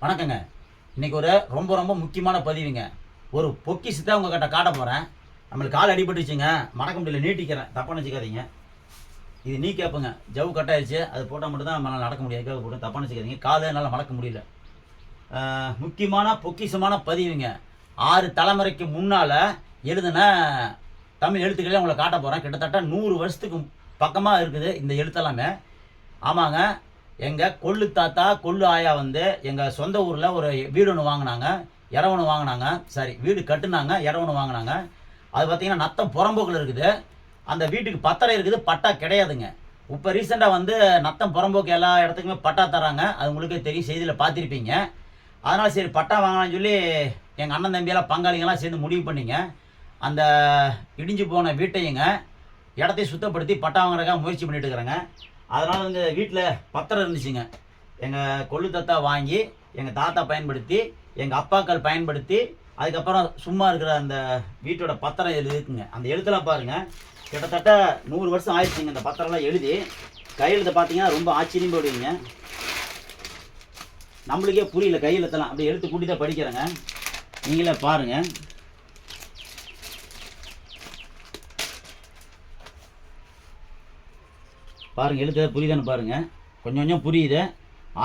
வணக்கங்க. இன்னைக்கு ஒரு ரொம்ப ரொம்ப முக்கியமான பதிவுங்க. ஒரு பொக்கிஷத்தை உங்ககிட்ட காட்ட போகிறேன் நம்மளுக்கு கால் அடிபட்டுச்சுங்க. மடக்க முடியல நீட்டிக்கிறேன். தப்பாக நினச்சிக்காதீங்க. இது நீ கேட்புங்க ஜவு கட்டாயிருச்சு அது போட்டால் மட்டும்தான் நம்மளால் நடக்க முடியாது கேட்க போட்டு தப்பாக நினச்சிக்காதீங்க. காலை என்னால் மடக்க முடியல. முக்கியமான பொக்கிஷமான பதிவுங்க. ஆறு தலைமுறைக்கு முன்னால் எழுதின தமிழ் எழுத்துக்களே உங்களை காட்ட போகிறேன் கிட்டத்தட்ட நூறு வருஷத்துக்கு பக்கமாக இருக்குது இந்த எழுத்தெல்லாமே. ஆமாங்க. எங்கள் கொள்ளு தாத்தா கொள்ளு ஆயா வந்து எங்கள் சொந்த ஊரில் ஒரு வீடு ஒன்று வாங்கினாங்க. இடம் ஒன்று வாங்கினாங்க. சாரி வீடு கட்டுனாங்க இடம் ஒன்று வாங்கினாங்க. அது பார்த்தீங்கன்னா நத்தம் புறம்போக்கில் இருக்குது. அந்த வீட்டுக்கு பத்திரம் இருக்குது பட்டா கிடையாதுங்க. இப்போ ரீசெண்டாக வந்து நத்தம் புறம்போக்கு எல்லா இடத்துக்குமே பட்டா தராங்க அது உங்களுக்கே தெரியும் செய்தியில் பார்த்துருப்பீங்க. அதனால் சரி பட்டா வாங்கலாம்னு சொல்லி எங்கள் அண்ணன் தம்பியெல்லாம் பங்காளிங்கெல்லாம் சேர்ந்து முடிவு பண்ணிங்க. அந்த இடிஞ்சு போன வீட்டையுங்க இடத்தையும் சுத்தப்படுத்தி பட்டா வாங்குறதுக்காக முயற்சி பண்ணிட்டு இருக்கிறேங்க. அதனால் வந்து வீட்டில் பத்திரம் இருந்துச்சுங்க. எங்கள் கொள்ளு தாத்தா வாங்கி எங்கள் தாத்தா பயன்படுத்தி எங்கள் அப்பாக்கள் பயன்படுத்தி அதுக்கப்புறம் சும்மா இருக்கிற அந்த வீட்டோட பத்திரம் எழுதிக்குங்க இருக்குங்க. அந்த எழுத்தெல்லாம் பாருங்கள் கிட்டத்தட்ட நூறு வருஷம் ஆயிடுச்சுங்க இந்த பத்திரம்லாம் எழுதி. கையெழுத்தை பார்த்தீங்கன்னா ரொம்ப ஆச்சரியம் போடுவீங்க நம்மளுக்கே புரியல கையெழுத்தெல்லாம். அப்படியே எழுத்து கூட்டி தான் படிக்கிறேங்க. நீங்களே பாருங்கள் பாருங்கள் எழுத்து புரியுதான்னு பாருங்கள் கொஞ்சம் கொஞ்சம் புரியுது.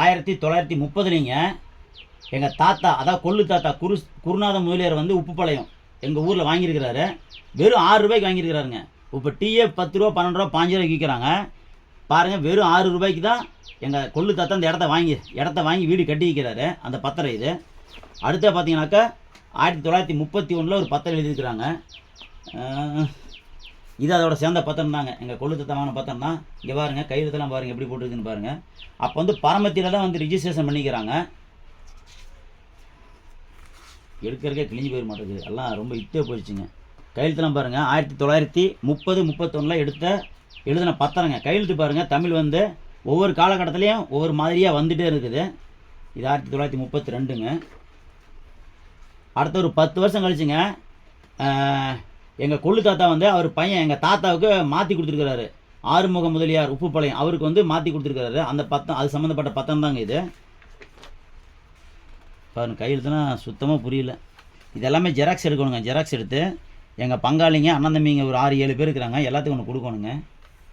ஆயிரத்தி தொள்ளாயிரத்தி முப்பதுலேங்க எங்கள் தாத்தா அதாவது கொள்ளு தாத்தா குரு குருநாத முதலியார் வந்து உப்புப்பாளையம் எங்கள் ஊரில் வாங்கியிருக்கிறாரு. வெறும் ஆறு ரூபாய்க்கு வாங்கியிருக்கிறாருங்க. இப்போ டீயே பத்து ரூபா பன்னெண்டு ரூபா பாஞ்சு ரூபாய்க்கு விற்கிறாங்க பாருங்கள் வெறும் ஆறு ரூபாய்க்கு தான் எங்கள் கொள்ளு தாத்தா அந்த இடத்த வாங்கி இடத்த வாங்கி வீடு கட்டி வைக்கிறாரு அந்த பத்திரம் இது. அடுத்த பார்த்தீங்கன்னாக்கா ஆயிரத்தி தொள்ளாயிரத்தி முப்பத்தி ஒன்றில் ஒரு பத்திரம் எழுதியிருக்கிறாங்க. இது அதோட சேர்ந்த பத்திரம் தாங்க. எங்கள் கொள்ளுத்தத்தமான பத்திரம் தான். இங்கே பாருங்கள் கையெழுத்தெல்லாம் பாருங்கள் எப்படி போட்டுருக்குன்னு பாருங்கள் அப்போ வந்து பரமத்தியில் தான் வந்து ரிஜிஸ்ட்ரேஷன் பண்ணிக்கிறாங்க. எடுக்கிறக்கே கிழிஞ்சு போயிட மாட்டேங்குது. எல்லாம் ரொம்ப இட்டே போயிடுச்சுங்க. கையெழுத்தெல்லாம் பாருங்கள் ஆயிரத்தி தொள்ளாயிரத்தி முப்பது முப்பத்தொன்னில் எடுத்த எழுதின பத்திரங்க. கையெழுத்து பாருங்கள் தமிழ் வந்து ஒவ்வொரு காலகட்டத்துலேயும் ஒவ்வொரு மாதிரியாக வந்துகிட்டே இருக்குது. இது ஆயிரத்தி தொள்ளாயிரத்தி முப்பத்தி ரெண்டுங்க. அடுத்த ஒரு பத்து வருஷம் கழிச்சுங்க எங்கள் கொள்ளு தாத்தா வந்து அவர் பையன் எங்கள் தாத்தாவுக்கு மாற்றி கொடுத்துருக்கிறாரு. ஆறுமுக முதலியார் உப்புப்பாளையம் அவருக்கு வந்து மாற்றி கொடுத்துருக்காரு அந்த பத்தம் அது சம்மந்தப்பட்ட பத்தம் தாங்க இது. பாருங்க கையெழுத்துனா சுத்தமாக புரியல. இது எல்லாமே ஜெராக்ஸ் எடுக்கணுங்க ஜெராக்ஸ் எடுத்து. எங்கள் பங்காளிங்க அண்ணன் தம்பிங்க ஒரு ஆறு ஏழு பேர் இருக்கிறாங்க. எல்லாத்துக்கும் ஒன்று கொடுக்கணுங்க.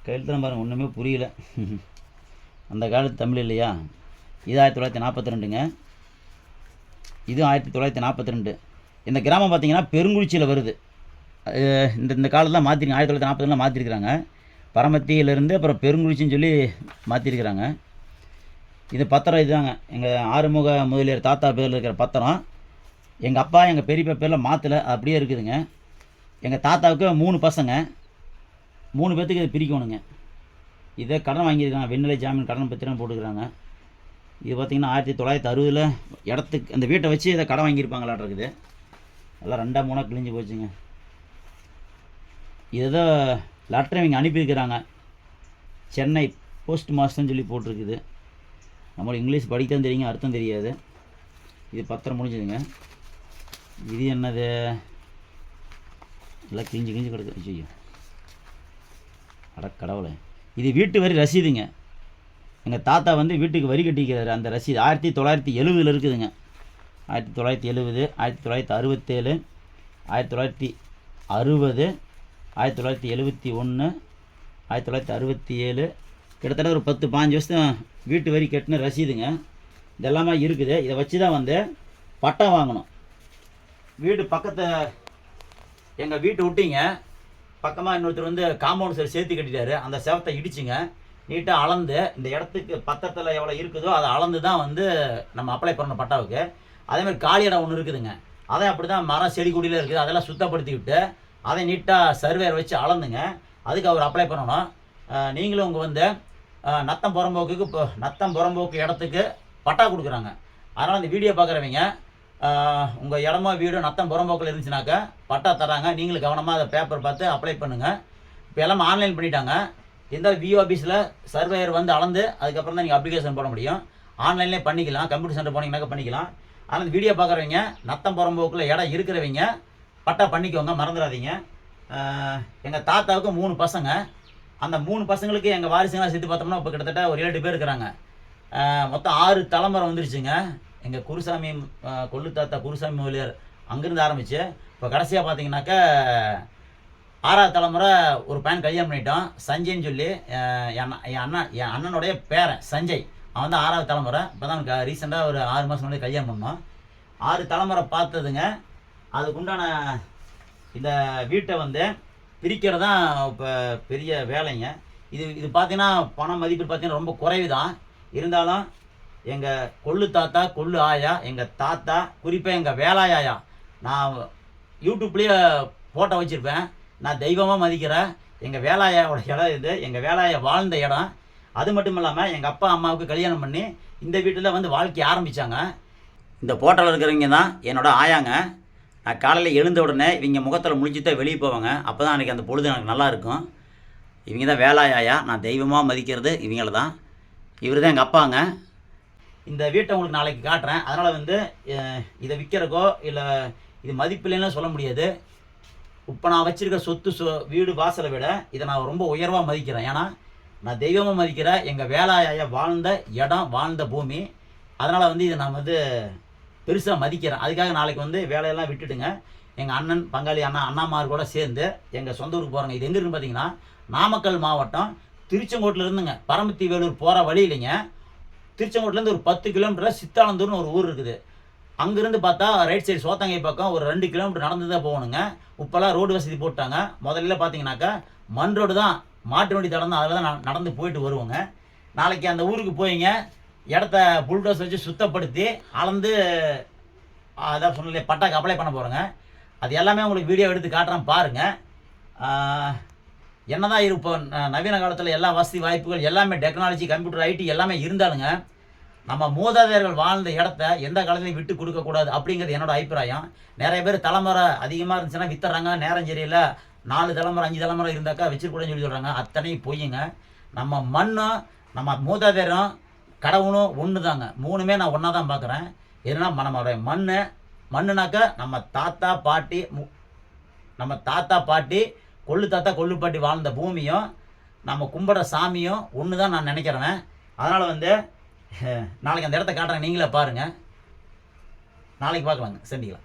கையெழுத்துலாம் பாருங்க ஒன்றுமே புரியல. அந்த காலத்து தமிழ் இல்லையா? இது ஆயிரத்தி தொள்ளாயிரத்தி நாற்பத்தி ரெண்டுங்க. இது ஆயிரத்தி தொள்ளாயிரத்தி நாற்பத்தி ரெண்டு. இந்த கிராமம் பார்த்தீங்கன்னா பெருங்குழிச்சியில் வருது. இந்த இந்த காலத்தில் மாற்றிருங்க ஆயிரத்தி தொள்ளாயிரத்தி நாற்பதுலாம் மாற்றிருக்கிறாங்க பரமத்தியிலேருந்து அப்புறம் பெருங்குறிச்சின்னு சொல்லி மாற்றிருக்கிறாங்க இது பத்திரம் இதுதாங்க. எங்கள் ஆறுமுக முதலியார் தாத்தா பேரில் இருக்கிற பத்திரம். எங்கள் அப்பா எங்கள் பெரியப்பா பேரில் மாற்றலை அப்படியே இருக்குதுங்க. எங்கள் தாத்தாவுக்கு மூணு பசங்க. மூணு பேர்த்துக்கு இதை பிரிக்கணுங்க. இதை கடன் வாங்கியிருக்காங்க. வெண்ணிலை ஜாமீன் கடன் பத்திரம் போட்டுக்கிறாங்க. இது பார்த்திங்கன்னா ஆயிரத்தி தொள்ளாயிரத்தி அறுபதில் இடத்துக்கு அந்த வீட்டை வச்சு இதை கடன் வாங்கியிருப்பாங்களாட்டு இருக்குது எல்லாம் ரெண்டாக மூணாக கிழிஞ்சு போச்சுங்க. இதை லெட்டரை இவங்க அனுப்பியிருக்கிறாங்க. சென்னை போஸ்ட் மாஸ்டர்னு சொல்லி போட்டிருக்குது. நம்மளுக்கு இங்கிலீஷ் படிக்க தான் தெரியுங்க அர்த்தம் தெரியாது. இது பத்திரம் முடிஞ்சதுங்க. இது என்னது? எல்லாம் கிழிஞ்சு கிழிஞ்சு கிடக்கு. செய்யும் அட கடவுளை. இது வீட்டு வரி ரசீதுங்க. எங்கள் தாத்தா வந்து வீட்டுக்கு வரி கட்டிக்கிறாரு. அந்த ரசீது ஆயிரத்தி தொள்ளாயிரத்தி எழுபதில் இருக்குதுங்க. ஆயிரத்தி தொள்ளாயிரத்தி எழுபது ஆயிரத்தி தொள்ளாயிரத்தி அறுபத்தேழு ஆயிரத்தி தொள்ளாயிரத்தி அறுபது ஆயிரத்தி தொள்ளாயிரத்தி எழுபத்தி ஒன்று ஆயிரத்தி தொள்ளாயிரத்தி அறுபத்தி ஏழு. கிட்டத்தட்ட ஒரு பத்து பாஞ்சு வருஷம் வீட்டு வரி கட்டின ரசீதுங்க. இதெல்லாமே இருக்குது. இதை வச்சு தான் வந்து பட்டா வாங்கணும். வீடு பக்கத்தை எங்கள் வீட்டை விட்டீங்க. பக்கமாக இன்னொருத்தர் வந்து காம்பவுண்ட் சைடு சேர்த்து கட்டிட்டாரு. அந்த செவத்தை இடிச்சுங்க. நீட்டாக அளந்து இந்த இடத்துக்கு பக்கத்தில் எவ்வளோ இருக்குதோ அதை அளந்து தான் வந்து நம்ம அப்ளை பண்ணணும் பட்டாவுக்கு. அதேமாதிரி காலி இடம் ஒன்று இருக்குதுங்க. அதை அப்படி தான் மரம் செடி கொடியில் இருக்குது. அதெல்லாம் சுத்தப்படுத்தி விட்டு அதை நீட்டாக சர்வேர் வச்சு அளந்துங்க. அதுக்கு அவர் அப்ளை பண்ணணும். நீங்களும் உங்கள் வந்து நத்தம் புறம்போக்குக்கு இப்போ நத்தம் புறம்போக்கு இடத்துக்கு பட்டா கொடுக்குறாங்க. அதனால் அந்த வீடியோ பார்க்குறவங்க உங்கள் இடமோ வீடோ நத்தம் புறம்போக்கில் இருந்துச்சுனாக்கா பட்டா தராங்க. நீங்களும் கவனமாக அதை பேப்பர் பார்த்து அப்ளை பண்ணுங்கள் இப்போ எல்லாம் ஆன்லைன் பண்ணிட்டாங்க. இந்த விஓ ஆஃபீஸில் சர்வேயர் வந்து அளந்து அதுக்கப்புறம் தான் நீங்கள் அப்ளிகேஷன் போட முடியும். ஆன்லைன்லேயே பண்ணிக்கலாம். கம்ப்யூட்டர் சென்டர் போனீங்கன்னாக்கா பண்ணிக்கலாம். ஆனால் இந்த வீடியோ பார்க்குறவங்க நத்தம் புறம்போக்கில் இடம் இருக்கிறவங்க பட்டா பண்ணிக்கோங்க மறந்துடாதீங்க. எங்கள் தாத்தாவுக்கு மூணு பசங்க. அந்த மூணு பசங்களுக்கு எங்கள் வாரிசுங்களாம் சேர்த்து பார்த்தோம்னா இப்போ கிட்டத்தட்ட ஒரு ஏழு பேர் இருக்கிறாங்க. மொத்தம் ஆறு தலைமுறை வந்துருச்சுங்க. எங்கள் குருசாமி கொள்ளு தாத்தா குருசாமி முதலியார் அங்கேருந்து ஆரம்பிச்சு இப்போ கடைசியாக பார்த்தீங்கன்னாக்கா ஆறாவது தலைமுறை ஒரு பையன் கல்யாணம் பண்ணிட்டோம் சஞ்சய்ன்னு சொல்லி என் அண்ணா என் அண்ணன் என் அண்ணனுடைய பேரன் சஞ்சய். அவன் தான் ஆறாவது தலைமுறை. இப்போ தான் ரீசெண்டாக ஒரு ஆறு மாதம் முன்னாடி கல்யாணம் பண்ணோம் ஆறு தலைமுறை பார்த்ததுங்க அதுக்குண்டான இந்த வீட்டை வந்து பிரிக்கிறது தான் இப்போ பெரிய வேலைங்க. இது இது பார்த்தீங்கன்னா பணம் மதிப்பு பார்த்தீங்கன்னா ரொம்ப குறைவு தான் இருந்தாலும் எங்கள் கொள்ளு தாத்தா கொள்ளு ஆயா எங்கள் தாத்தா குறிப்பாக எங்கள் வேலாயாயா நான் யூடியூப்லேயே ஃபோட்டோ வச்சுருப்பேன். நான் தெய்வமாக மதிக்கிறேன். எங்கள் வேலாயாவோட இடம் இது. எங்கள் வேலாயா வாழ்ந்த இடம். அது மட்டும் இல்லாமல் எங்கள் அப்பா அம்மாவுக்கு கல்யாணம் பண்ணி இந்த வீட்டில் வந்து வாழ்க்கையை ஆரம்பித்தாங்க இந்த ஃபோட்டோவில் இருக்கிறவங்க தான் என்னோட ஆயாங்க. நான் காலையில் எழுந்த உடனே இவங்க முகத்தில் முடிச்சுட்டு தான் வெளியே போவாங்க. அப்போ தான் அன்றைக்கி அந்த பொழுது எனக்கு நல்லாயிருக்கும் இவங்க தான் வேலாயாயா? நான் தெய்வமாக மதிக்கிறது இவங்கள தான் இவர் தான் எங்கள் அப்பாங்க. இந்த வீட்டை உங்களுக்கு நாளைக்கு காட்டுறேன். அதனால் வந்து இதை விற்கிறக்கோ இல்லை இது மதிப்பில்லைன்னு சொல்ல முடியாது. இப்போ நான் வச்சுருக்க சொத்து சொ வீடு வாசலை விட இதை நான் ரொம்ப உயர்வாக மதிக்கிறேன். ஏன்னா நான் தெய்வமாக மதிக்கிற எங்கள் வேலாயாயா வாழ்ந்த இடம் வாழ்ந்த பூமி. அதனால் வந்து இதை நான் வந்து பெருசாக மதிக்கிறேன். அதுக்காக நாளைக்கு வந்து வேலையெல்லாம் விட்டுட்டுங்க எங்கள் அண்ணன் பங்காளி அண்ணா அண்ணாமார் கூட சேர்ந்து எங்கள் சொந்த ஊருக்கு போகிறாங்க இது எங்கே இருக்குன்னு பார்த்தீங்கன்னா நாமக்கல் மாவட்டம் திருச்செங்கோட்டில் இருந்துங்க. பரமத்தி வேலூர் போகிற வழியிலைங்க திருச்செங்கோட்டிலேருந்து ஒரு பத்து கிலோமீட்டரில் சித்தானந்தூர்னு ஒரு ஊர் இருக்குது. அங்கேருந்து பார்த்தா ரைட் சைடு சோத்தங்கை பக்கம் ஒரு ரெண்டு கிலோமீட்டர் நடந்து தான் போகணுங்க. இப்போல்லாம் ரோடு வசதி போட்டாங்க. முதல்ல பார்த்தீங்கன்னாக்கா மண் ரோடு தான். மாட்டு வண்டி தடம் தான் அதில் தான் நடந்து போயிட்டு வருவோங்க. நாளைக்கு அந்த ஊருக்கு போயிங்க. இடத்த புல்டோஸ் வச்சு சுத்தப்படுத்தி அளந்து அதான் சொன்னல பட்டாக்கு அப்ளை பண்ண போகிறோங்க அது எல்லாமே உங்களுக்கு வீடியோ எடுத்து காட்டுறேன் பாருங்கள் என்னதான் இப்போ ந- நவீன காலத்தில் எல்லா வசதி வாய்ப்புகள் எல்லாமே டெக்னாலஜி கம்ப்யூட்டர் ஐடி எல்லாமே இருந்தாலுங்க நம்ம மூதாதையர்கள் வாழ்ந்த இடத்த எந்த காலத்துலையும் விட்டு கொடுக்கக்கூடாது அப்படிங்கிறது என்னோட அபிப்பிராயம். நிறைய பேர் தலைமுறை அதிகமாக இருந்துச்சுன்னா வித்துறாங்க நேரம் சரியில்லை நாலு தலைமுறை அஞ்சு தலைமுறை இருந்தாக்கா வச்சிருக்கூடன்னு சொல்லி சொல்கிறாங்க அத்தனையும் பொய்யுங்க. நம்ம மண்ணும் நம்ம மூதாதையரும் கடவுளும் ஒன்று தாங்க மூணுமே நான் ஒன்றா தான் பார்க்குறேன் ஏன்னா நம்மளுடைய மண் மண்ணுனாக்கா நம்ம தாத்தா பாட்டி மு- நம்ம தாத்தா பாட்டி கொள்ளு தாத்தா கொள்ளு பாட்டி வாழ்ந்த பூமியும் நம்ம கும்பிட்ற சாமியும் ஒன்று தான் நான் நினைக்கிறேன் அதனால் வந்து நாளைக்கு அந்த இடத்த காட்டுறேன். நீங்களே பாருங்கள் நாளைக்கு பார்க்கலாங்க. சந்திக்கலாம்